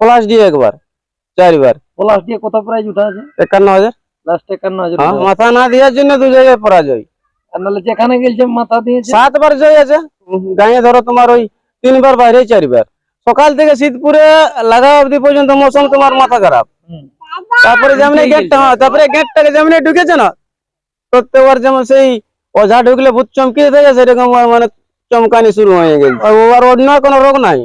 Plus দিয়ে একবার চারবার। পলাশ দিয়ে কত প্রাইজ উঠা আছে একান্ন হাজার। লাস্ট একান্ন হাজার হ্যাঁ মাথা না দেওয়ার জন্য দু জায়গায় পরাজয়। আর নাহলে যেখানে গেলছে মাথা দিয়েছে? সাতবার জয় আছে। গাঁয়ে ধরো তোমার ওই তিনবার বাইরে চারবার। সকাল থেকে শীতপুরে লাগা অবধি পর্যন্ত মৌসুম তোমার মাথা খারাপ। তারপরে যেমনি গেটটা হ্যাঁ তারপরে গেটটাকে যেমনি ঢুকেছে না প্রত্যেকবার যেমন সেই ওঝা ঢুকলে ভূত চমকি থাকে সেরকম মানে চমকানি শুরু হয়ে গেছে। ওর অন্য কোনো রোগ নাই।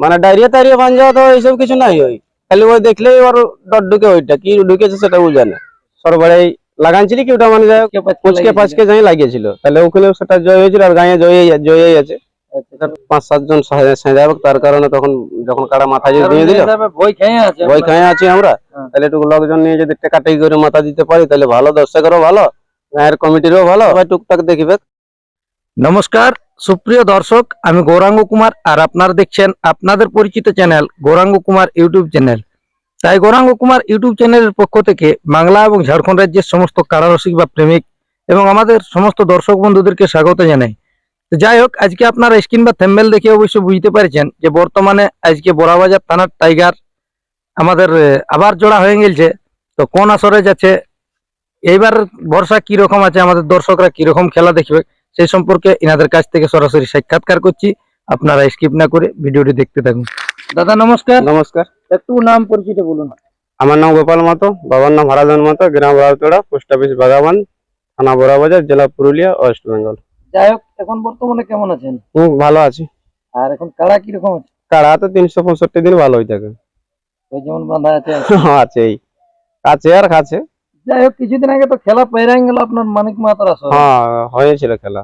মানে ডায়রিয়া টাইরিয়া বান যাওয়া তো এইসব কিছু নাই ওই। খালি ওই দেখলেই ওর ডট ঢুকে ওইটা কি ঢুকেছে সেটা ও জানে। সরবারে লাগানছিলি কি ওটা মানে যাই কে পাঁচকে পুচকে যাই লাগিয়েছিল। তাহলে ওখানেও সেটা জয় হয়েছিল আর গাঁয়ে জয় জয় আছে। আচ্ছা। তার পাঁচ সাতজন সাজাবক তার কারণে তখন যখন কারা মাথা দিয়ে কারণ দিয়ে দিল ভয় খেয়ে আছে। আমরা। হ্যাঁ। তাহলে একটু লোকজন নিয়ে যদি টেকাটেকি করে মাথা দিতে পারি তাহলে ভালো দর্শকেরও ভালো গায়ের কমিটিরও ভালো টুকটাক দেখবে। নমস্কার। সুপ্রিয় দর্শক, আমি গৌরাঙ্গ কুমার আর আপনারা দেখছেন আপনাদের পরিচিত channel Gouranga Kumar YouTube channel. তাই গৌরাঙ্গ কুমার ইউটিউব চ্যানেলের পক্ষ থেকে বাংলা এবং ঝাড়খণ্ড রাজ্যের সমস্ত কারারসিক বা প্রেমিক এবং আমাদের সমস্ত দর্শক বন্ধুদেরকে স্বাগত জানাই। যাই হোক, আজকে আপনারা স্ক্রিন বা থ্যাম্বেল দেখে অবশ্য বুঝতে পারছেন যে বর্তমানে আজকে বড়াবাজার থানার টাইগার আমাদের আবার জোড়া হয়ে গেছে তো কোন আসরে যাচ্ছে, এইবার ভরসা কি রকম আছে, আমাদের দর্শকরা কি রকম খেলা দেখবে সেই সম্পর্কে ইনাদের কাছ থেকে সরাসরি সাক্ষাৎকার করছি। আপনারা স্কিপ না করে ভিডিওটি দেখতে থাকুন। দাদা নমস্কার। নমস্কার। একটু নাম পরিচিত বলুন। আমার নাম গোপাল মাতো বাবার নাম হারাধন মাতো গ্রাম রাউতড়া পোস্ট অফিস বাগাবান থানা বড়াবাজার জেলা পুরুলিয়া ওয়েস্ট বেঙ্গল। যাই হোক এখন বর্তমানে কেমন আছেন? হুম ভালো আছি। আর এখন কাড়া কীরকম আছে? কারা তো তিনশো পঁয়ষট্টি দিন ভালো হয়ে থাকে। ওই যেমন বাঁধা আছে। আছেই। কাছে আর কাছে যাই হোক কিছুদিন আগে তো খেলা পেরাই গেল আপনার মানিক মাতার আসর। হ্যাঁ হয়েছিল খেলা।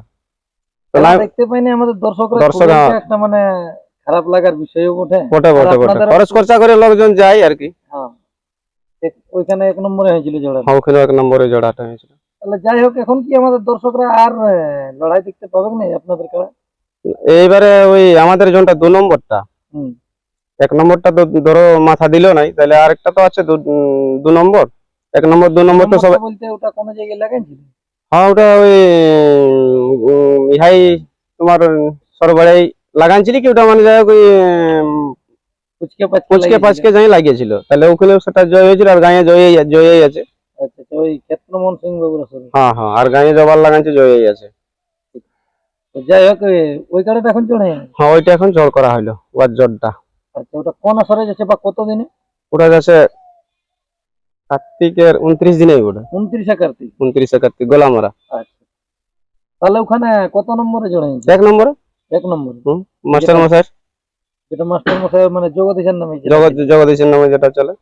দেখতে পাইনি আমাদের দর্শকরা দর্শক। একটা মানে খারাপ লাগার বিষয় বটে। বটে বটে আপনাদের- খরচ খরচা করে লোকজন যায় আর কি। হ্যাঁ। ওইখানে এক নম্বরে হয়েছিল জোড়া হ্যাঁ, ওখানে এক নম্বরে জোড়াটা হয়েছিল। তাহলে যাই হোক এখন কি আমাদের দর্শকরা আর লড়াই দেখতে পাবে না আপনাদের খেলা? এইবারে ওই আমাদের জনটা দু নম্বরটা। হুম। এক নম্বরটা তো ধরো মাথা দিল নাই তাহলে আরেকটা তো আছে দু নম্বর। এক নম্বর দু নম্বর তো সবাই বলতে ওটা কোনো জায়গায় লাগাইছিল হ্যাঁ ওটা ওই ইহাই তোমার সরবারে লাগানছিলি কি? ওটা মানে যাই হোক ওই পুচকে পাচকে পুচকে যাই লাগিয়েছিল। তাহলে ওখানেও সেটা জয় হয়েছিল আর গাঁয়ে জয় জয় আছে আচ্ছা তো ওই ক্ষেত্রমোহন সিং বাবুর হ্যাঁ হ্যাঁ আর গাঁয়ে জবার লাগানছে জয় আছে তো যাই হোক ওই কার্ডটা এখন চলে হ্যাঁ ওইটা এখন জল করা হইল ওয়ার জটটা আচ্ছা ওটা কোন আসরে যাচ্ছে বা কত দিনে ওটা যাচ্ছে কার্তিকের উনত্রিশ দিনে ওটা উনত্রিশে কার্তিক। উনত্রিশে কার্তিক গোলামারা। আচ্ছা। তাহলে ওখানে কত নম্বরে জড়াই এক নম্বরে? এক নম্বরে। মাস্টার মশাই। যেটা মাস্টার মশাই মানে জগদীশের নামে। জগৎ জগদীশের নামে যেটা চলে।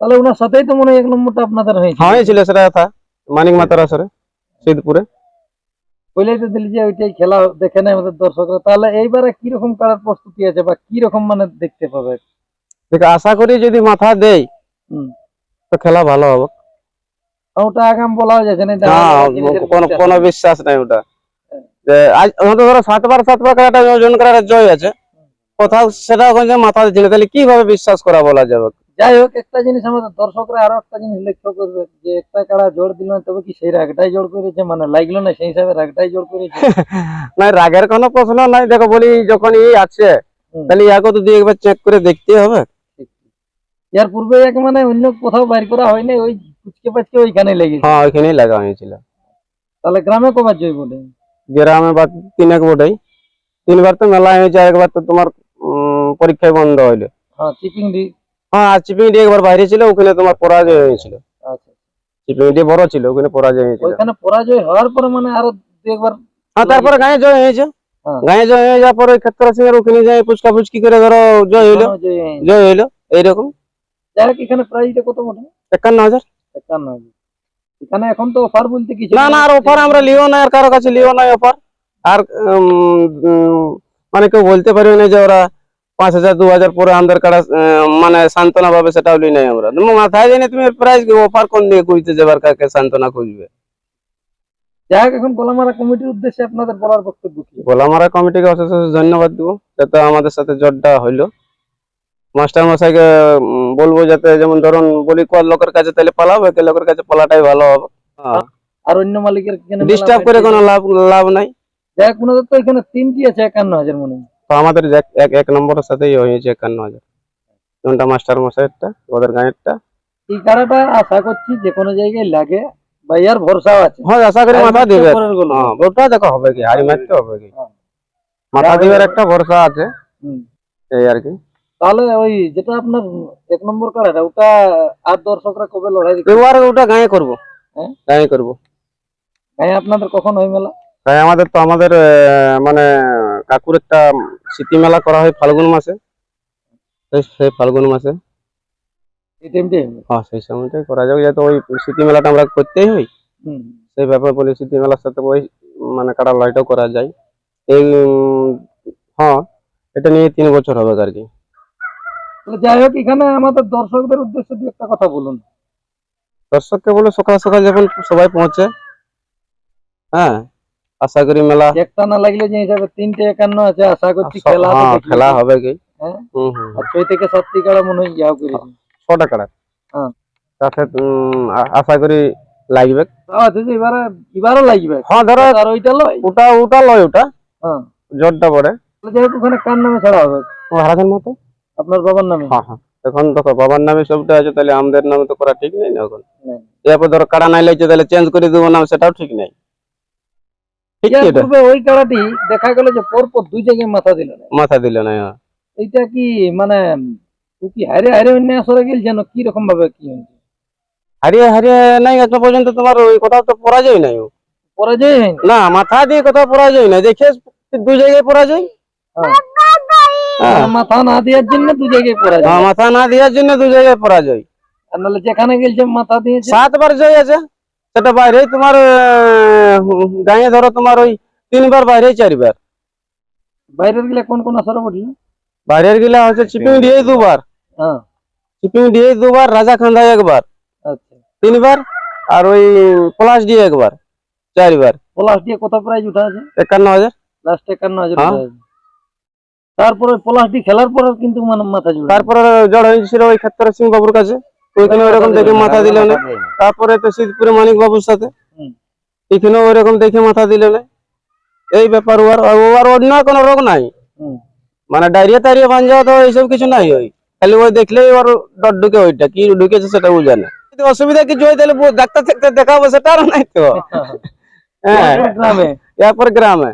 তাহলে ওনার সাথেই তো মনে হয় এক নম্বরটা আপনাদের হয়েছে। হ্যাঁ হয়েছিল সেটা কথা। মানিক মাতার আসরে সিদ্ধপুরে। বলেই তো দিলি যে ওইটাই খেলা দেখে নেয় আমাদের দর্শকরা। তাহলে এইবারে কীরকম কারার প্রস্তুতি আছে বা কীরকম মানে দেখতে পাবে? দেখে আশা করি যদি মাথা দেয় হুম। তো খেলা ভালো হবে। ওটা আগাম বলা যাচ্ছে না হ্যাঁ কোনো বিশ্বাস কোনো বিশ্বাস নাই ওটা। যে আজ আমাদের ধরো সাতবার সাতবার খেলাটা জন করার জয় আছে। কোথাও সেটা ওখানে মাথা দিচ্ছিল তাহলে কীভাবে বিশ্বাস করা বলা যাবে? যাই হোক একটা জিনিস আমাদের দর্শকরা আরও একটা জিনিস লক্ষ্য করবে যে একটা কাড়া জোর দিল না তবে কি সেই রাগটাই জোর করেছে? মানে লাগল না সেই হিসাবে রাগটাই জোর করেছে? না রাগের কোনো প্রশ্ন নাই। দেখো বলি যখন ই আছে তাহলে ইয়াকে তো দিয়ে একবার চেক করে দেখতে হবে। এর পূর্বে এক মানে অন্য কোথাও বাইর করা হয়নি ওই কুচকে পাচকে ওইখানে লেগেছে হ্যাঁ ওইখানেই লাগা হয়েছিল। তাহলে গ্রামে কবার জয় বটে? গ্রামে বা তিনেক বোটাই। তিনবার তো মেলা হয়েছে একবার তো তোমার পরীক্ষায় বন্ধ হইল। হ্যাঁ চিপিং ডি? হ্যাঁ চিপিং ডি একবার বাইরে ছিল ওখানে তোমার পরাজয় হয়েছিল। আচ্ছা। চিপিং ডি বড় ছিল ওখানে পরাজয় হয়েছিল। ওইখানে পরাজয় হওয়ার পরে মানে আরও একবার হ্যাঁ তারপরে গায়ে জয় হয়েছে। হ্যাঁ। গায়ে জয় হয়ে যাওয়ার পরে ক্ষেত্র সিং এর ওখানে যায় পুচকা পুচকি করে ধরো জয় হইল। হয়নি। জয় হইল এইরকম। যাই হোক এখানে প্রাইসটা কত বটে একান্ন হাজার। একান্ন হাজার। এখানে এখন তো অফার বলতে কিছু না না আর অফার আমরা লিও না আর কারও কাছে লিও নাই অফার আর উম, উম, মানে কেউ বলতে পারবে না যে ওরা পাঁচ হাজার দু হাজার পরে আমাদের আহ, মানে সান্ত্বনা পাবে সেটাও লি নাই আমরা। মাথায় জানি তুমি প্রাইস অফার কোন দিয়ে খুঁজতে যাবার কাকে সান্ত্বনা খুঁজবে যাই হোক এখন গোলামারা কমিটির উদ্দেশ্যে আপনাদের বলার বক্তব্য কি? গোলামারা কমিটিকে অশেষ অশেষ ধন্যবাদ দিব যাতে আমাদের সাথে জটটা হইল। মাস্টার মশাইকে বলব যাতে যেমন ধরুন বলি কোয়ার লোকের কাছে তাহলে পালাবো একে লোকের কাছে পালাটাই ভালো হবে। আর অন্য মালিকের ডিস্টার্ব করে কোনো লাভ লাভ নাই। হোক ওনাদের তো এখানে তিনটি আছে একান্ন হাজার মনে। তো আমাদের এক- এক এক নম্বরের সাথেই হয়েছে একান্ন হাজার। যেমনটা মাস্টার মশাইয়েরটা ওদের গাঁয়েরটা। এই কাড়াটা আশা করছি যে কোনো জায়গায় লাগে ভাইয়ার ভরসা আছে। হ্যাঁ আশা করি মাথা দিবে। হ্যাঁ ওটা দেখো হবে কি হাড়ি মারতে হবে কি। হ্যাঁ। মাথা দিবার একটা ভরসা আছে। এই আর কি। তাহলে ওই যেটা আপনার এক নম্বর কাড়াটা ওটা আর দর্শকরা কবে লড়াই এবার ওটা গাঁয়ে করব। হ্যাঁ? গাঁয়ে করব। হ্যাঁ আপনাদের কখন হয় মেলা? তাই আমাদের তো আমাদের মানে কাকুর একটা স্মৃতি মেলা করা হয় ফাল্গুন মাসে। সেই ফাল্গুন মাসে। এই টাইমটাই হ্যাঁ সেই সময়টাই করা যাবে যেহেতু ওই স্মৃতি মেলাটা আমরা করতেই হই সেই ব্যাপার বলে স্মৃতি মেলার সাথে ওই মানে কাটা লড়াইটাও করা যায়। এই হ্যাঁ এটা নিয়ে তিন বছর হবে আর কি। যাই হোক এখানে আমাদের দর্শকদের উদ্দেশ্যে দু একটা কথা বলুন। দর্শককে বলে সকাল সকাল যখন সবাই পৌঁছে হ্যাঁ আশা করি মেলা একটা না লাগলে যে হিসাবে তিনটে একান্ন আছে আশা করছি খেলা হ্যাঁ। খেলা হবে কি? হ্যাঁ? হুম হুম আর ছয় থেকে সাতটি কাড়া মনে হয় ছটা কাড়া হ্যাঁ। তাতে আশা করি লাগবে। এবারে এবারও লাগবে। হ্যাঁ ধরো আর ওইটা লয়? ওটা ওটা লয় ওটা। হ্যাঁ। জোরটা পড়ে। হোক ওখানে কার নামে ছাড়া হবে? মতো? আপনার বাবার নামে? হ্যাঁ হ্যাঁ। এখন দেখো বাবার নামে সবটা আছে তাহলে আমাদের নামে তো করা ঠিক নেই না এখন? এরপর ধরো কাড়া নাই লাগছে তাহলে চেঞ্জ করে দেবো নাম সেটাও ঠিক নেই। ঠিক ইয়ার এটা? ওই কাড়াটি দেখা গেল যে পরপর দুই জায়গায় মাথা দিল না। মাথা দিল না হ্যাঁ। এইটা কি মানে ও কি হারে হারে অন্য আসরে গেল যেন কি রকম ভাবে কি হয়েছে? হারিয়ে হারিয়ে নাই এখন পর্যন্ত তোমার ওই কোথাও তো পরাজয় নাই না মাথা দিয়ে কোথাও পরাজয় নাই দেখে দু জায়গায় পরাজয়? হ্যাঁ। হ্যাঁ। মাথা না দেওয়ার জন্য দু জায়গায় পরাজয় হ্যাঁ, মাথা না দেওয়ার জন্য দু জায়গায় পরাজয় নাহলে যেখানে গেলছে মাথা দিয়েছে। সাতবার জয় আছে। সেটা বাইরে তোমার গাঁয়ে ধরো তোমার ওই তিনবার বাইরে চারবার। বাইরের গেলে কোন কোন আসরে উঠল বাইরের গিলা হচ্ছে চিপিং দিয়ে দুবার। হ্যাঁ। চিপিং দিয়ে দুবার রাজা খান্দা একবার। আচ্ছা। তিনবার আর ওই পলাশ দিয়ে একবার চারবার। পলাশ দিয়ে কত প্রাইজ উঠা আছে? একান্ন হাজার। লাস্ট একান্ন হাজার। তারপরে পলাশ দিয়ে খেলার পর কিন্তু মানে মাথা জুড়ে। তারপরে জড় হয়েছিল ওই ক্ষেত্র সিং বাবুর কাছে। ওইখানে ওইরকম দেখে মাথা দিল না। তারপরে তো শীতপুরে মানিক বাবুর সাথে। হুম। এখানেও ওইরকম দেখে মাথা দিল না। এই ব্যাপার ওর ওর অন্য কোনো রোগ নাই। মানে ডায়রিয়া টাইরিয়া বান যাওয়া তো এইসব কিছু নাই ওই। খালি ওই দেখলেই ওর ডট ঢুকে ওইটা। কি ঢুকেছে সেটা বুঝে না যদি অসুবিধা কিছু হয় তাহলে ডাক্তার থাকতে দেখাবো সেটা আর নাই তো। হ্যাঁ। গ্রামে। এরপর গ্রামে।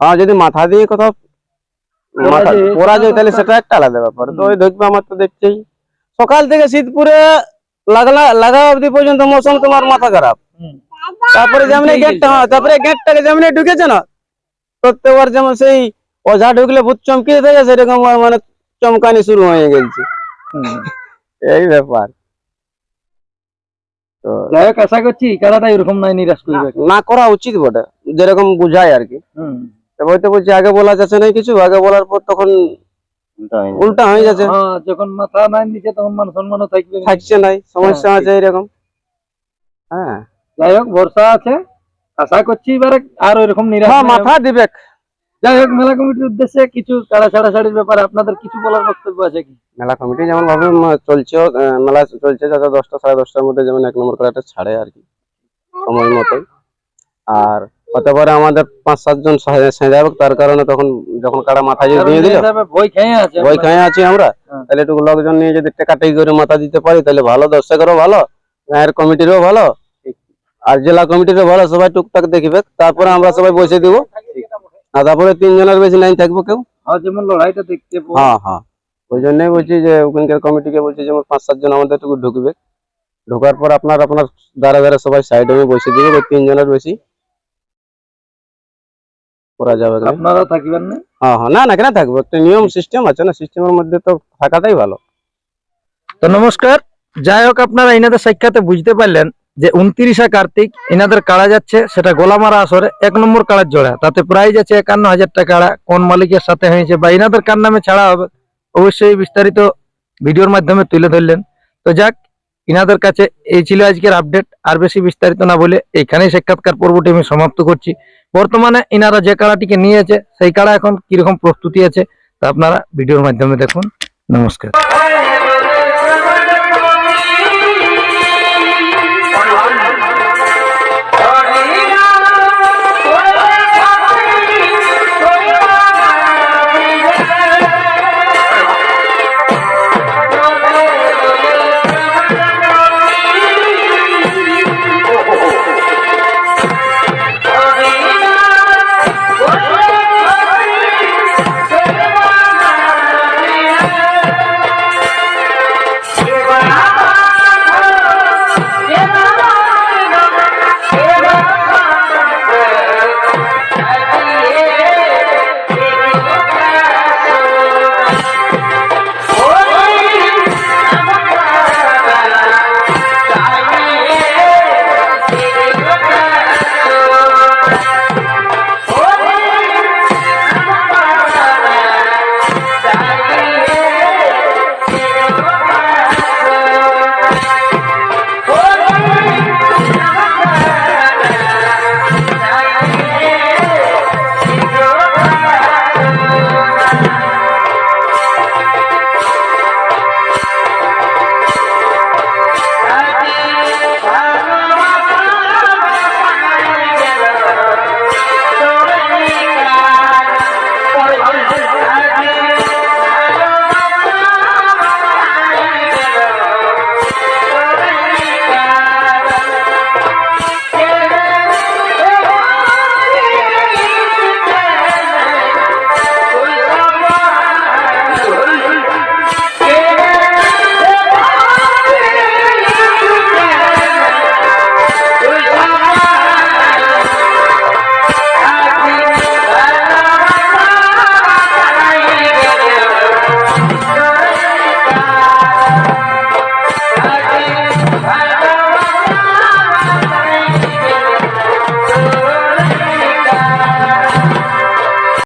হ্যাঁ যদি মাথা দিয়ে কোথাও যায় তাহলে সেটা একটা আলাদা ব্যাপার। তো ওই ঢুকবে আমার তো দেখছেই। সকাল থেকে শীতপুরে লাগলা লাগা অবধি পর্যন্ত মৌসুম তোমার মাথা খারাপ। তারপরে যেমন গেটটা তারপরে গেটটাকে যেমন ঢুকেছে না প্রত্যেকবার যেমন সেই ওঝা ঢুকলে ভূত চমকিয়ে থাকে সেরকম মানে চমকানি শুরু হয়ে গেছে। এই ব্যাপার। তো আশা করছি এরকম নাই নিরাশ করবে না করা উচিত বটে যেরকম বুঝায় আর কি। হুম। তবে তো বলছি আগে বলা যাচ্ছে না কিছু? আগে বলার পর তখন উল্টা হয়ে যাচ্ছে। হ্যাঁ যখন মাথা নাই নিচে তখন মান সম্মানও থাকবে। থাকছে নাই সমস্যা হ্যাঁ, আছে এরকম। হ্যাঁ। যাই হোক ভরসা আছে। আশা করছি এবারে আর ওইরকম নিরাশ হ্যাঁ মাথা দিবে যাই হোক মেলা কমিটির উদ্দেশ্যে কিছু কাড়া ছাড়া ছাড়ির ব্যাপারে আপনাদের কিছু বলার বক্তব্য আছে কি? মেলা কমিটি যেমন ভাবে চলছে মেলা চলছে যাতে দশটা সাড়ে দশটার মধ্যে যেমন এক নম্বর করাটা ছাড়ে আর কি সময় মতোই। আর হতে পারে আমাদের পাঁচ সাতজন সেঁজা হবে তার কারণে তখন যখন কারা মাথা যদি দিয়ে দিল হিসাবে খেয়ে আছে বই আমরা। খাই আছি আমরা। হ্যাঁ। তাহলে একটু লোকজন নিয়ে যদি টেকাটেকি করে মাথা দিতে পারি তাহলে ভালো দর্শকেরও ভালো গায়ের কমিটিরও ভালো আর জেলা কমিটিরও ভালো সবাই টুকটাক দেখবে। তারপরে আমরা সবাই বসে দিব। আর তারপরে তিনজনের বেশি লাইন থাকব কেউ? হ্যাঁ যেমন লড়াইটা দেখতে হ্যাঁ হ্যাঁ। ওই জন্যই বলছি যে ওখানকার কমিটিকে বলছি যেমন পাঁচ সাতজন আমাদের টুকু ঢুকবে। ঢোকার পর আপনার আপনার দ্বারা দ্বারা সবাই সাইডে বসে দিবে ওই তিনজনের বেশি। করা যাবে আপনারা থাকবেন না? হ্যাঁ হ্যাঁ না না কেন থাকব? একটা নিয়ম সিস্টেম আছে না? সিস্টেমের মধ্যে তো থাকাটাই ভালো। তো নমস্কার। যাই হোক আপনারা এনাদের সাক্ষাতে বুঝতে পারলেন যে উনত্রিশে কার্তিক এনাদের কাড়া যাচ্ছে সেটা গোলামারা আসরে এক নম্বর কাড়ার জোড়া। তাতে প্রাইজ আছে একান্ন হাজার টাকা কোন মালিকের সাথে হয়েছে বা এনাদের কার নামে ছাড়া হবে অবশ্যই বিস্তারিত ভিডিওর মাধ্যমে তুলে ধরলেন। তো যাক ইনাদের কাছে এই ছিল আজকের আপডেট আর বেশি বিস্তারিত না বলে এইখানেই সাক্ষাৎকার পর্বটি আমি সমাপ্ত করছি। বর্তমানে এনারা যে কাড়াটিকে নিয়েছে, সেই কাড়া এখন কীরকম প্রস্তুতি আছে তা আপনারা ভিডিওর মাধ্যমে দেখুন। নমস্কার।